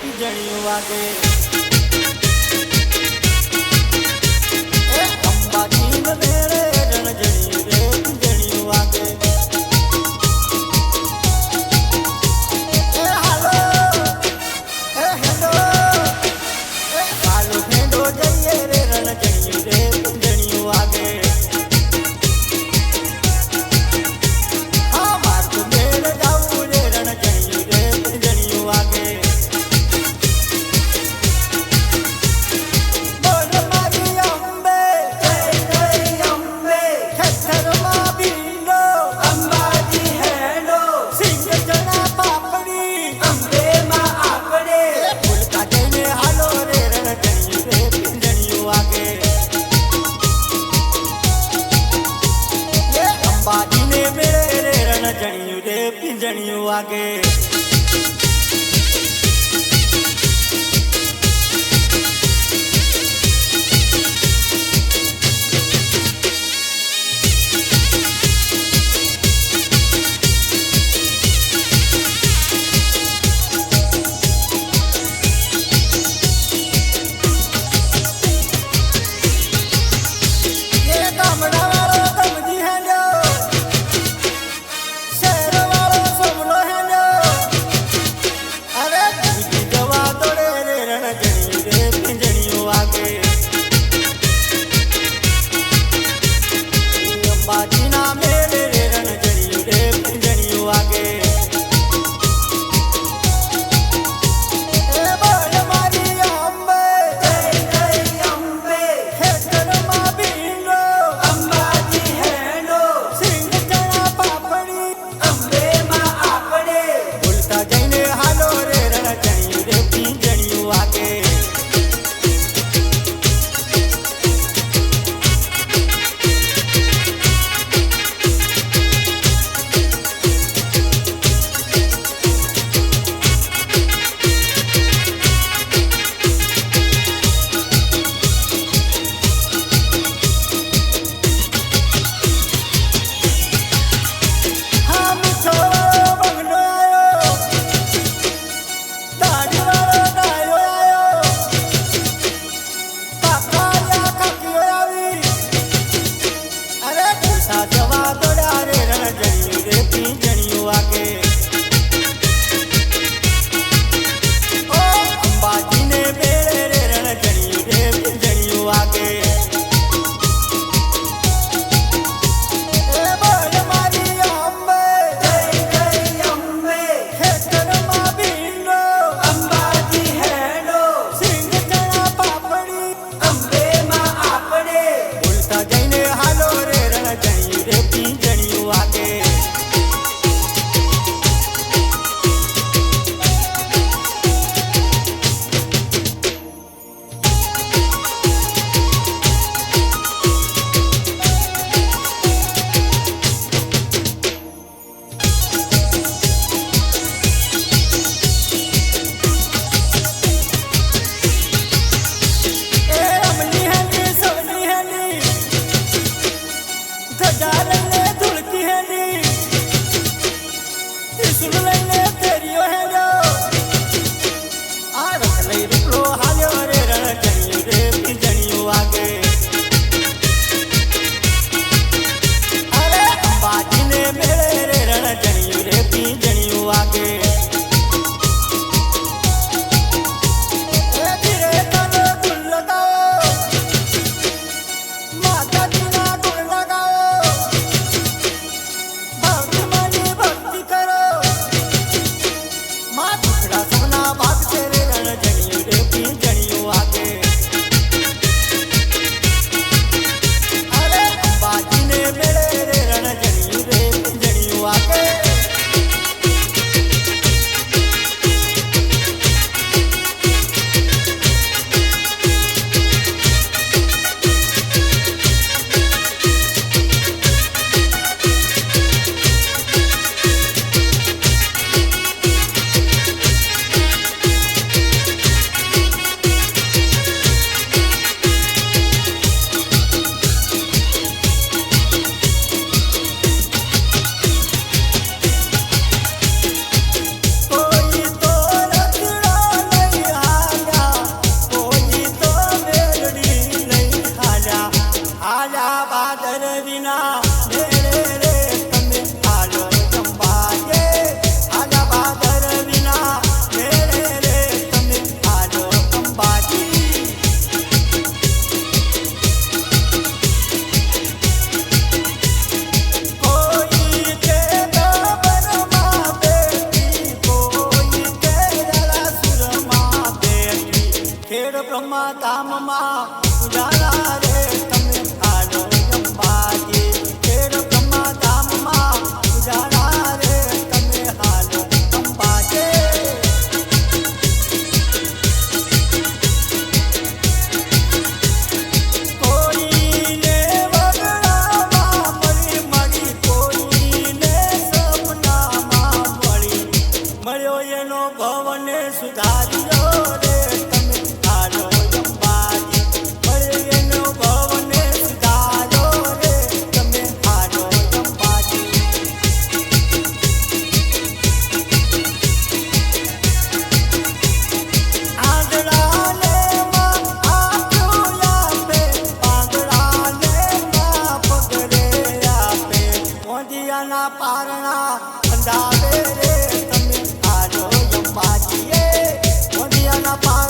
પીજણિયું વાગે. રે પીંજણિયું વાગે એ mama, mama. દરિયાના પારણા અંદાવે રે. તમે આજો પાજીએ દરિયાના પારણા